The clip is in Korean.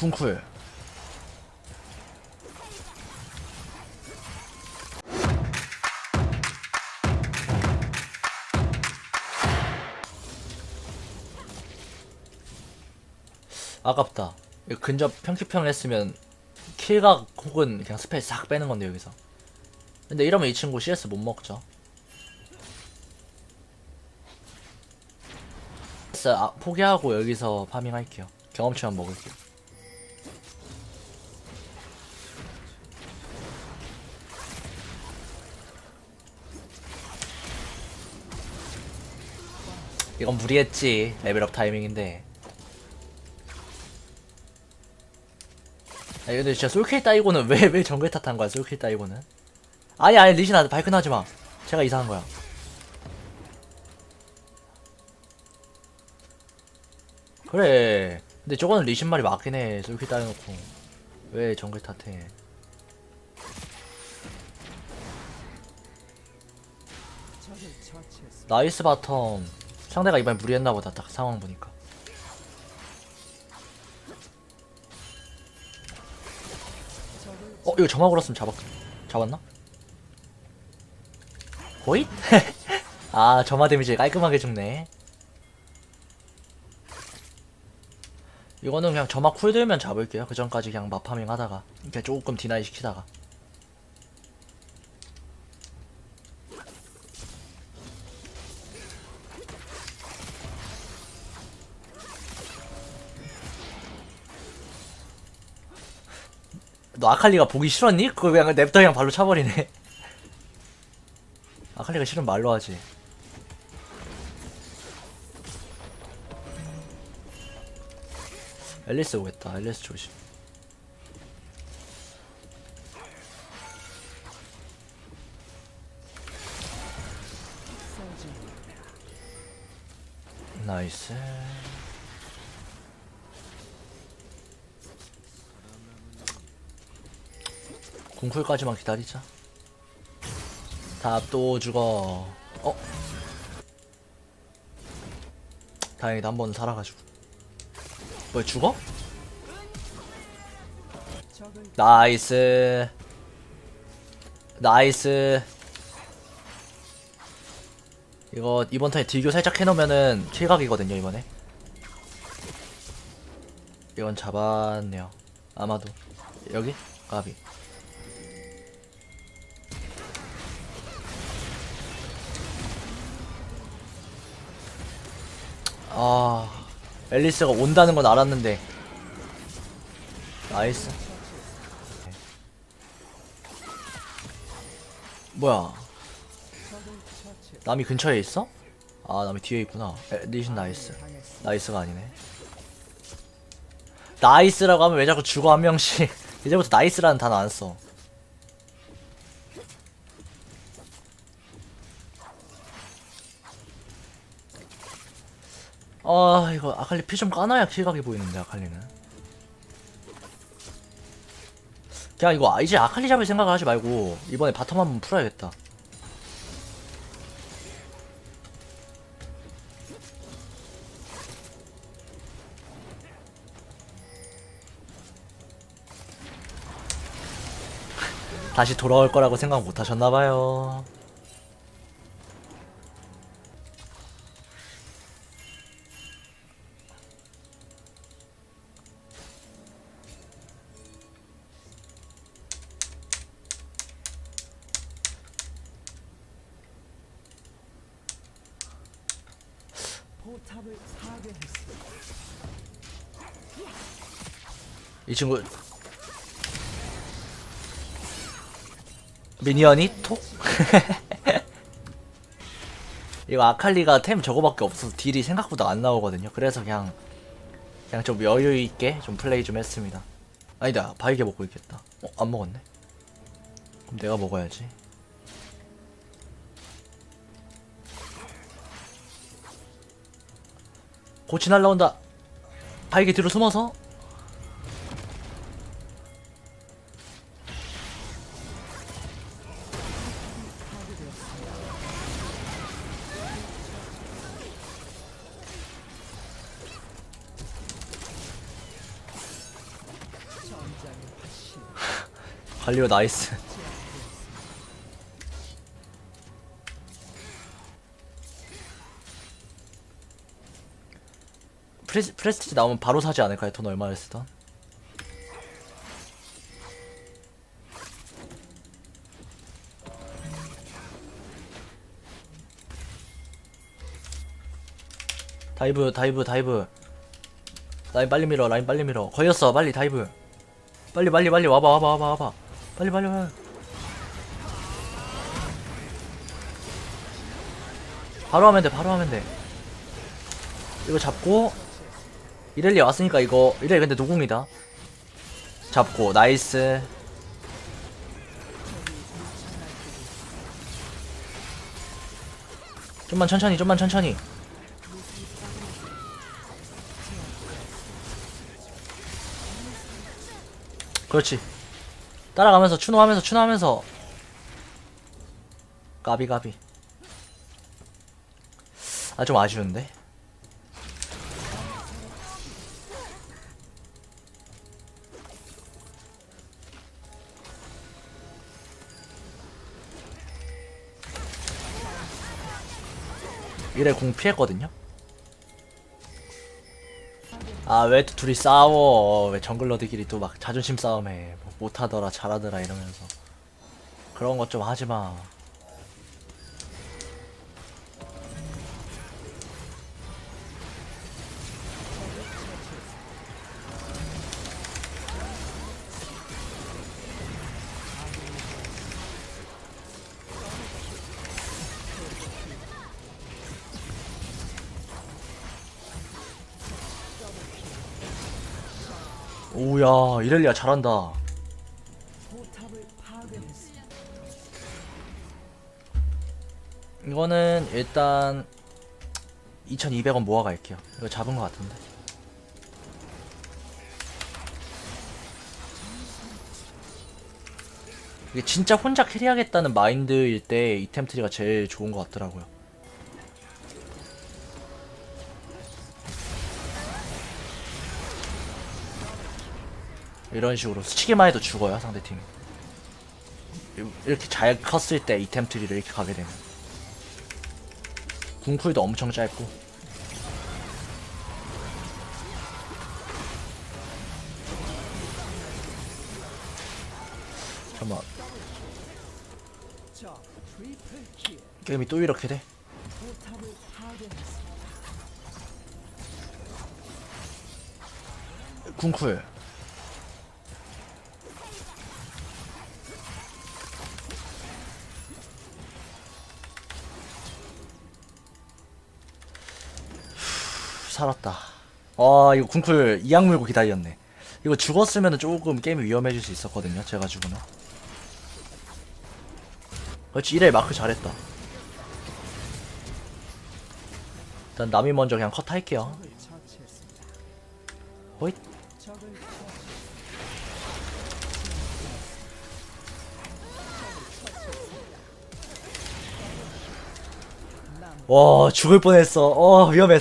궁쿨. 아깝다. 이거 근접 평키평 했으면 킬각 혹은 그냥 스펠 싹 빼는 건데 여기서. 근데 이러면 이 친구 CS 못 먹죠. 아, 포기하고 여기서 파밍할게요. 경험치만 먹을게요 이건 무리했지 레벨업 타이밍인데. 아니 근데 진짜 솔킬 따이고는 왜 왜 정글 탓한 거야 솔킬 따이고는? 아니 아니 리신아 발끈하지 마. 제가 이상한 거야. 그래. 근데 저거는 리신 말이 맞긴 해 솔킬 따여놓고. 왜 정글 탓해? 나이스 바텀 상대가 이번에 무리했나 보다 딱 상황 보니까 어 이거 점화 걸었으면 잡았 잡았나? 호잇? 아 점화 데미지 깔끔하게 죽네 이거는 그냥 점화 쿨 들면 잡을게요 그 전까지 그냥 마파밍 하다가 이렇게 조금 디나이 시키다가 너 아칼리가 보기 싫었니? 그거 그냥 냅다 그냥 발로 차버리네. 아칼리가 싫으면 말로 하지. 앨리스 오겠다. 앨리스 조심. 나이스. 궁쿨까지만 기다리자. 답도 죽어. 어? 다행이다 한 번 살아가지고. 뭐 죽어? 나이스. 나이스. 이거 이번 턴에 딜교 살짝 해놓으면은 킬각이거든요 이번에. 이건 잡았네요. 아마도 여기 가비. 아 앨리스가 온다는 건 알았는데. 나이스. 뭐야? 남이 근처에 있어? 아 남이 뒤에 있구나. 에, 리신 나이스. 나이스가 아니네. 나이스라고 하면 왜 자꾸 죽어 한 명씩. 이제부터 나이스라는 단어 안써 아 이거 아칼리 피 좀 까놔야 킬각이 보이는데 아칼리는. 그냥 이거 이제 아칼리 잡을 생각을 하지 말고 이번에 바텀 한번 풀어야겠다. 다시 돌아올 거라고 생각 못 하셨나봐요 포탑을 파괴했습니다. 이 친구 미니언이 톡? 이거 아칼리가 템 저거밖에 없어서 딜이 생각보다 안 나오거든요 그래서 그냥 그냥 좀 여유있게 좀 플레이 좀 했습니다 아니다 바이게 먹고 있겠다 어? 안 먹었네 그럼 내가 먹어야지 고치 날라온다. 바이게 뒤로 숨어서. 갈리오 나이스 프레스, 프레스티지 나오면 바로 사지 않을까요? 돈 얼마를 쓰던? 다이브 다이브 다이브. 라인 빨리 밀어 라인 빨리 밀어. 걸렸어 빨리 다이브. 빨리 빨리 빨리 와봐 와봐 와봐 와봐. 빨리 빨리 빨리. 바로 하면 돼 바로 하면 돼. 이거 잡고 이렐리 왔으니까 이거 이렐리 근데 노공이다. 잡고 나이스. 좀만 천천히 좀만 천천히. 그렇지. 따라가면서 추노하면서 추노하면서. 까비. 아좀 아쉬운데 이래 공 피했거든요. 아 왜 또 둘이 싸워? 왜 정글러들끼리 또 막 자존심 싸움해 뭐 못하더라 잘하더라 이러면서. 그런 것 좀 하지마 오야 이렐리아 잘한다. 이거는 일단 2200원 모아갈게요. 이거 잡은 것 같은데. 이게 진짜 혼자 캐리하겠다는 마인드일 때 이템 트리가 제일 좋은 것 같더라고요 이런 식으로 스치기만 해도 죽어요 상대팀이 이렇게 잘 컸을 때 이템 트리를 이렇게 가게 되면 궁쿨도 엄청 짧고 잠깐만. 게임이 또 이렇게 돼? 궁쿨 살았다. 아 이거 궁쿨 이악 물고 기다렸네. 이거 죽었으면 조금 게임이 위험해질 수 있었거든요 제가 죽으면. 그렇지 1회 마크 잘했다. 일단 남이 먼저 그냥 컷 할게요. 호잇. 와 죽을 뻔했어. 어 위험했어